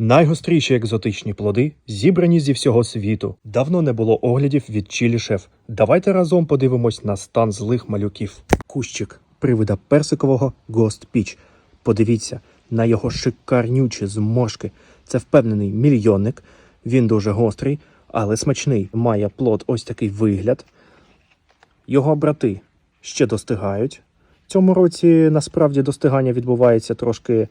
Найгостріші екзотичні плоди зібрані зі всього світу. Давно не було оглядів від Чілі Шеф. Давайте разом подивимось на стан злих малюків. Кущик привида персикового Ghost Peach. Подивіться на його шикарнючі зморшки. Це впевнений мільйонник. Він дуже гострий, але смачний. Має плод ось такий вигляд. Його брати ще достигають. Цьому році насправді достигання відбувається трошки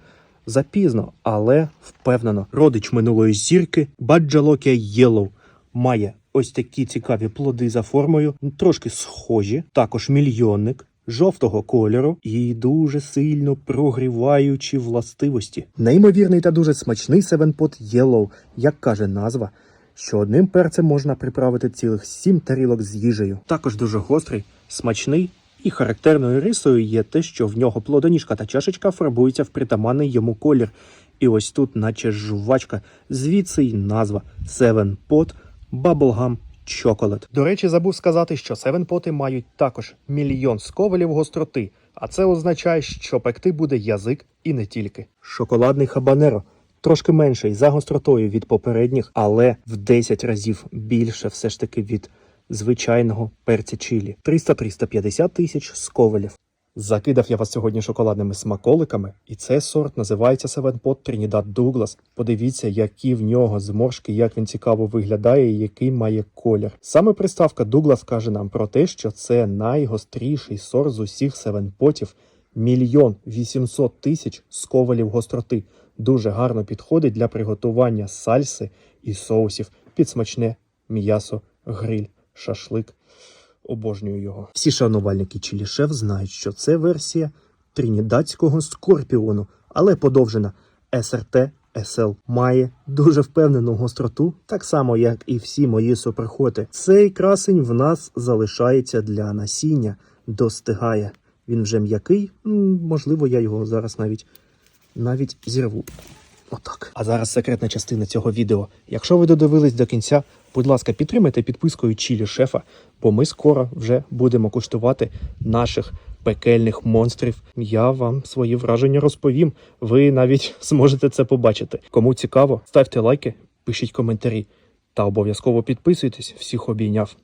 запізно, але впевнено. Родич минулої зірки Баджалокія Єлоу має ось такі цікаві плоди за формою, трошки схожі, також мільйонник. Жовтого кольору і дуже сильно прогріваючі властивості. Неймовірний та дуже смачний севенпот Yellow, як каже назва, що одним перцем можна приправити цілих сім тарілок з їжею. Також дуже гострий, смачний і характерною рисою є те, що в нього плодоніжка та чашечка фарбуються в притаманний йому колір. І ось тут, наче жувачка, звідси й назва Seven Pot Bubblegum Chocolate. До речі, забув сказати, що Pot мають також мільйон сковелів гостроти, а це означає, що пекти буде язик і не тільки. Шоколадний хабанеро трошки менший за гостротою від попередніх, але в 10 разів більше все ж таки від звичайного перця чилі. 300-350 тисяч сковелів. Закидав я вас сьогодні шоколадними смаколиками, і цей сорт називається Севенпот Тринідад Дуглас. Подивіться, які в нього зморшки, як він цікаво виглядає і який має колір. Саме приставка Дуглас каже нам про те, що це найгостріший сорт з усіх севенпотів. Мільйон вісімсот тисяч сковалів гостроти. Дуже гарно підходить для приготування сальси і соусів під смачне м'ясо, гриль, шашлик. Обожнюю його. Всі шанувальники Чилі Шеф знають, що це версія тринідадського скорпіону, але подовжена СРТ SL має дуже впевнену гостроту, так само як і всі мої суперхоти. Цей красень в нас залишається для насіння, достигає. Він вже м'який. Можливо, я його зараз навіть навіть зірву. Отак. А зараз секретна частина цього відео. Якщо ви додивились до кінця, будь ласка, підтримайте підпискою Чілі Шефа, бо ми скоро вже будемо куштувати наших пекельних монстрів. Я вам свої враження розповім. Ви навіть зможете це побачити. Кому цікаво, ставте лайки, пишіть коментарі та обов'язково підписуйтесь. Всіх обійняв.